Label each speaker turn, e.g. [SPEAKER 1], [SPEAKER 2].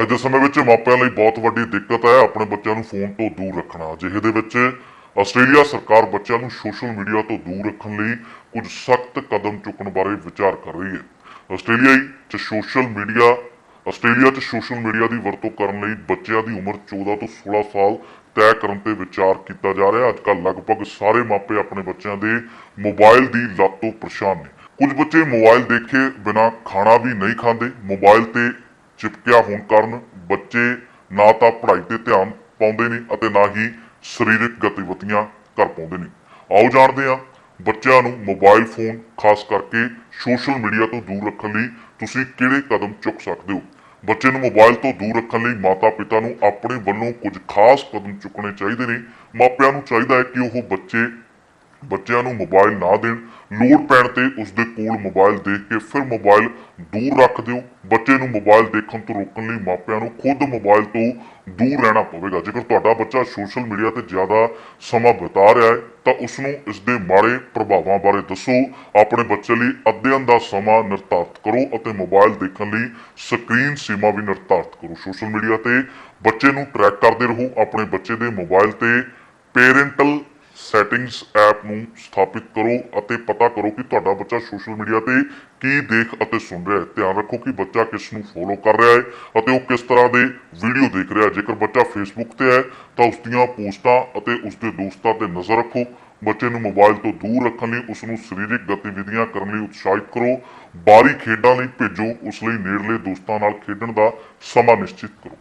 [SPEAKER 1] ਅੱਜ ਦੇ ਸਮੇਂ ਵਿੱਚ ਮਾਪਿਆਂ ਲਈ ਬਹੁਤ ਵੱਡੀ ਦਿੱਕਤ ਹੈ ਆਪਣੇ ਬੱਚਿਆਂ ਨੂੰ ਫੋਨ ਤੋਂ ਦੂਰ ਰੱਖਣਾ। ਅਜਿਹੇ ਦੇ ਵਿੱਚ ਆਸਟ੍ਰੇਲੀਆ ਸਰਕਾਰ ਬੱਚਿਆਂ ਨੂੰ ਸੋਸ਼ਲ ਮੀਡੀਆ ਤੋਂ ਦੂਰ ਰੱਖਣ ਲਈ ਕੁਝ ਸਖਤ ਕਦਮ ਚੁੱਕਣ ਬਾਰੇ ਵਿਚਾਰ ਕਰ ਰਹੀ ਹੈ। ਆਸਟ੍ਰੇਲੀਆ 'ਚ ਸੋਸ਼ਲ ਮੀਡੀਆ, ਆਸਟ੍ਰੇਲੀਆ 'ਚ ਸੋਸ਼ਲ ਮੀਡੀਆ ਦੀ ਵਰਤੋਂ ਕਰਨ ਲਈ ਬੱਚਿਆਂ ਦੀ ਉਮਰ 14 ਤੋਂ 16 ਸਾਲ ਤੈਅ ਕਰਨ ਤੇ ਵਿਚਾਰ ਕੀਤਾ ਜਾ ਰਿਹਾ ਅੱਜ ਕੱਲ੍ਹ ਲਗਭਗ ਸਾਰੇ ਮਾਪੇ ਆਪਣੇ ਬੱਚਿਆਂ ਦੇ ਮੋਬਾਈਲ ਦੀ ਲੱਤ ਤੋਂ ਪਰੇਸ਼ਾਨ ਨੇ। ਕੁਝ ਬੱਚੇ ਮੋਬਾਈਲ ਦੇਖੇ ਬਿਨਾ ਖਾਣਾ ਵੀ ਨਹੀਂ ਖਾਂਦੇ। ਮੋਬਾਈਲ ਤੇ ਚਿਪਕਿਆ ਹੋਣ ਕਾਰਨ ਬੱਚੇ ਨਾ ਤਾਂ ਪੜ੍ਹਾਈ ਤੇ ਧਿਆਨ ਪਾਉਂਦੇ ਨੇ ਅਤੇ ਨਾ ਹੀ ਸਰੀਰਕ ਗਤੀਵਿਧੀਆਂ ਕਰ ਪਾਉਂਦੇ ਨੇ। ਆਓ ਜਾਣਦੇ ਹਾਂ ਬੱਚਿਆਂ ਨੂੰ ਮੋਬਾਈਲ ਫੋਨ ਖਾਸ ਕਰਕੇ ਸੋਸ਼ਲ ਮੀਡੀਆ ਤੋਂ ਦੂਰ ਰੱਖਣ ਲਈ ਤੁਸੀਂ ਕਿਹੜੇ ਕਦਮ ਚੁੱਕ ਸਕਦੇ ਹੋ? ਬੱਚੇ ਨੂੰ ਮੋਬਾਈਲ ਤੋਂ ਦੂਰ ਰੱਖਣ ਲਈ ਮਾਤਾ-ਪਿਤਾ ਨੂੰ ਆਪਣੇ ਵੱਲੋਂ ਕੁਝ ਖਾਸ ਕਦਮ ਚੁੱਕਣੇ ਚਾਹੀਦੇ ਨੇ। ਮਾਪਿਆਂ ਨੂੰ ਚਾਹੀਦਾ ਹੈ ਕਿ ਉਹ ਬੱਚੇ ਬੱਚਿਆਂ ਨੂੰ ਮੋਬਾਈਲ ਨਾ ਦੇਣ, ਲੋੜ ਪੈਣ ਤੇ ਉਸ ਦੇ ਕੋਲ ਮੋਬਾਈਲ ਦੇਖ ਕੇ ਫਿਰ ਮੋਬਾਈਲ ਦੂਰ ਰੱਖ ਦਿਓ। ਬੱਚੇ ਨੂੰ ਮੋਬਾਈਲ ਦੇਖਣ ਤੋਂ ਰੋਕਣ ਲਈ ਮਾਪਿਆਂ ਨੂੰ ਖੁਦ ਮੋਬਾਈਲ ਤੋਂ ਦੂਰ ਰਹਿਣਾ ਪਵੇਗਾ। ਜੇਕਰ ਤੁਹਾਡਾ ਬੱਚਾ ਸੋਸ਼ਲ ਮੀਡੀਆ ਤੇ ਜ਼ਿਆਦਾ ਸਮਾਂ ਬਿਤਾ ਰਿਹਾ ਹੈ, ਤਾਂ ਉਸ ਨੂੰ ਇਸ ਦੇ ਮਾੜੇ ਪ੍ਰਭਾਵਾਂ ਬਾਰੇ ਦੱਸੋ। ਆਪਣੇ ਬੱਚੇ ਲਈ ਅਧਿਐਨ ਦਾ ਸਮਾਂ ਨਿਰਧਾਰਤ ਕਰੋ ਅਤੇ ਮੋਬਾਈਲ ਦੇਖਣ ਲਈ ਸਕਰੀਨ ਸੀਮਾ ਵੀ ਨਿਰਧਾਰਤ ਕਰੋ। ਸੋਸ਼ਲ ਮੀਡੀਆ ਤੇ ਬੱਚੇ ਨੂੰ ਟਰੈਕ ਕਰਦੇ ਰਹੋ। ਆਪਣੇ ਬੱਚੇ ਦੇ ਮੋਬਾਈਲ ਤੇ ਪੇਰੈਂਟਲ ਸੈਟਿੰਗਸ ਐਪ ਨੂੰ ਸਥਾਪਿਤ ਕਰੋ ਅਤੇ ਪਤਾ ਕਰੋ ਕਿ ਤੁਹਾਡਾ ਬੱਚਾ ਸੋਸ਼ਲ ਮੀਡੀਆ ਤੇ ਕੀ ਦੇਖ ਅਤੇ ਸੁਣ ਰਿਹਾ ਹੈ। ਧਿਆਨ ਰੱਖੋ ਕਿ ਬੱਚਾ ਕਿਸ ਨੂੰ ਫੋਲੋ ਕਰ ਰਿਹਾ ਹੈ ਅਤੇ ਉਹ ਕਿਸ ਤਰ੍ਹਾਂ ਦੇ ਵੀਡੀਓ ਦੇਖ ਰਿਹਾ ਹੈ। ਜੇਕਰ ਬੱਚਾ ਫੇਸਬੁੱਕ ਤੇ ਹੈ, ਤਾਂ ਉਸ ਦੀਆਂ ਪੋਸਟਾਂ ਅਤੇ ਉਸ ਦੇ ਦੋਸਤਾਂ ਤੇ ਨਜ਼ਰ ਰੱਖੋ। ਬੱਚੇ ਨੂੰ ਮੋਬਾਈਲ ਤੋਂ ਦੂਰ ਰੱਖਣ ਲਈ ਉਸ ਨੂੰ ਸਰੀਰਕ ਗਤੀਵਿਧੀਆਂ ਕਰਨ ਲਈ ਉਤਸ਼ਾਹਿਤ ਕਰੋ। ਬਾਹਰੀ ਖੇਡਾਂ ਲਈ ਭੇਜੋ, ਉਸ ਲਈ ਨੇੜਲੇ ਦੋਸਤਾਂ ਨਾਲ ਖੇਡਣ ਦਾ ਸਮਾਂ ਨਿਸ਼ਚਿਤ ਕਰੋ।